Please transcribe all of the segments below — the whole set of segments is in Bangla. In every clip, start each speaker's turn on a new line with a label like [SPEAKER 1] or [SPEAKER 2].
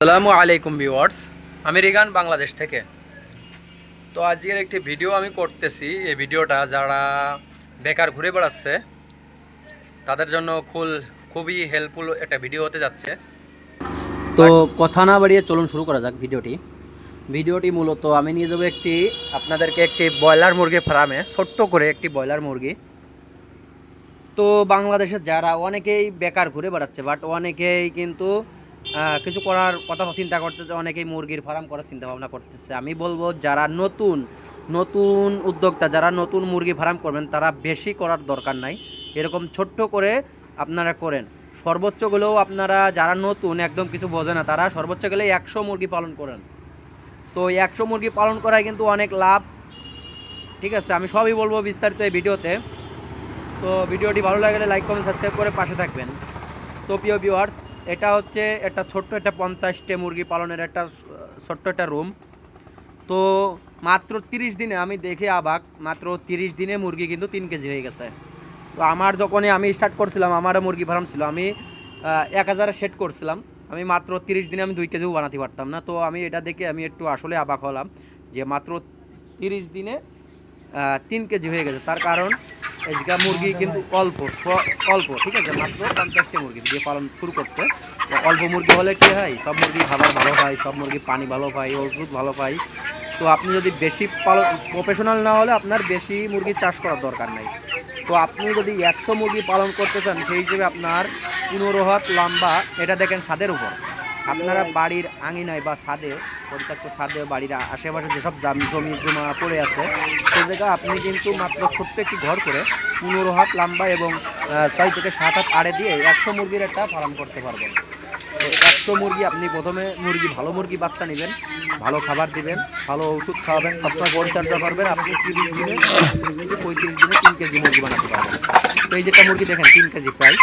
[SPEAKER 1] আসসালামু আলাইকুম ভিউয়ার্স, আমি রিগান বাংলাদেশ থেকে। তো আজকের একটি ভিডিও আমি করতেছি। এই ভিডিওটা যারা বেকার ঘুরে বেড়াচ্ছে, তাদের জন্য খুল, খুবই হেল্পফুল একটা ভিডিও হতে যাচ্ছে। তো কথা না বাড়িয়ে চলুন শুরু করা যাক ভিডিওটি। ভিডিওটি মূলত আমি নিয়ে যাব একটি, আপনাদেরকে একটি ব্রয়লার মুরগির ফার্মে, ছোট্ট করে একটি ব্রয়লার মুরগি। তো বাংলাদেশে যারা অনেকেই বেকার ঘুরে বেড়াচ্ছে বাট অনেকেই কিন্তু কিছু করার কথা চিন্তা করতেছে, অনেকেই মুরগির ফার্ম করার চিন্তা ভাবনা করতেছে। আমি বলব, যারা নতুন নতুন উদ্যোক্তা, যারা নতুন মুরগি ফার্ম করবেন, তারা বেশি করার দরকার নাই। এরকম ছোট্ট করে আপনারা করেন। সর্বোচ্চ গেলেও আপনারা যারা নতুন, একদম কিছু বোঝে না, তারা সর্বোচ্চ গেলে একশো মুরগি পালন করেন। তো একশো মুরগি পালন করায় কিন্তু অনেক লাভ। ঠিক আছে, আমি সবই বলব বিস্তারিত এই ভিডিওতে। তো ভিডিওটি ভালো লাগলে লাইক কমেন্ট সাবস্ক্রাইব করে পাশে থাকবেন। তো প্রিয় ভিউয়ার্স এটা হচ্ছে একটা ছোট্ট একটা পঞ্চাশটে মুরগি পালনের একটা ছোট্ট একটা রুম। তো মাত্র তিরিশ দিনে আমি দেখে অবাক, মাত্র তিরিশ দিনে মুরগি কিন্তু তিন কেজি হয়ে গেছে। তো আমার যখনই আমি স্টার্ট করছিলাম আমারও মুরগি ফার্ম ছিল, আমি এক হাজারে সেট করছিলাম। আমি মাত্র তিরিশ দিনে আমি দুই কেজিও বানাতে পারতাম না। তো আমি এটা দেখে আমি একটু আসলে অবাক হলাম যে মাত্র তিরিশ দিনে তিন কেজি হয়ে গেছে। তার কারণ এদিকে মুরগি কিন্তু অল্প অল্প, ঠিক আছে? মাত্র পঞ্চাশটি মুরগি দিয়ে পালন শুরু করছে। অল্প মুরগি হলে কি হয়? সব মুরগি খাবার ভালো পায় সব মুরগি পানি ভালো পায় ওষুধ ভালো পায়। তো আপনি যদি বেশি পালন প্রফেশনাল না হলে আপনার বেশি মুরগি চাষ করার দরকার নাই। তো আপনি যদি একশো মুরগি পালন করতে চান, সেই হিসেবে আপনার পনেরো হাত লম্বা, এটা দেখেন ছাদের উপর। আপনারা বাড়ির আঙিনায় বা ছাদে পরিত্যক্ত ছাদে, বাড়ির আশেপাশে যেসব জাম- জমি পড়ে আছে সেই জায়গায় আপনি কিন্তু মাত্র ছোট্ট একটি ঘর করে পনেরো হাত লম্বা এবং ছয় থেকে সাত হাত আড়ে দিয়ে একশো মুরগির একটা ফার্ম করতে পারবেন। একশো মুরগি, আপনি প্রথমে মুরগি, ভালো মুরগি বাচ্চা নেবেন, ভালো খাবার দিবেন, ভালো ওষুধ খাওয়াবেন, সবসময় পরিচর্যা করবেন, আপনি তিরিশ দিনে, পঁয়ত্রিশ দিনে তিন কেজি মুরগি বানাতে পারবেন। তো এই যেটা মুরগি দেখেন, তিন কেজি প্রায়।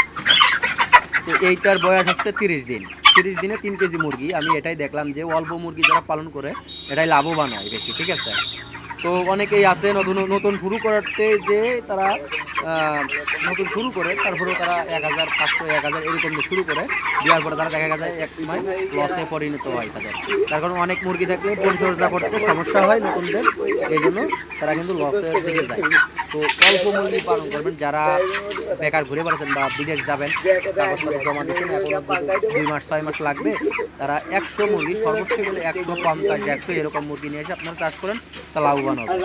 [SPEAKER 1] তো এইটার বয়স হচ্ছে তিরিশ দিন। তিরিশ দিনে তিন কেজি মুরগি। আমি এটাই দেখলাম যে অল্প মুরগি যারা পালন করে এটাই লাভবান হয় বেশি, ঠিক আছে? তো অনেকেই আছে নতুন নতুন শুরু করতে যে তারা নতুন শুরু করে তারপরে তারা এক হাজার পাঁচশো, এক হাজার এরকম শুরু করে, দেওয়ার পরে তারা দেখা যায় এক সময় লসে পরিণত হয় তাদের। তার কারণ অনেক মুরগি থাকলে পরিচর্যা করতে সমস্যা হয় নতুনদের, এই জন্য তারা কিন্তু লসের দিকে যায়। তো অল্প মুরগি পালন করবেন, যারা বেকার ঘুরে বেড়াচ্ছেন বা বিদেশ যাবেন, কাগজপত্র জমা দিচ্ছেন, এখনও দুই মাস, ছয় মাস লাগবে, তারা একশো মুরগি সর্বোচ্চ গেলে একশো পঞ্চাশ, একশো এরকম মুরগি নিয়ে এসে আপনারা চাষ করেন তা লাভবান হবে।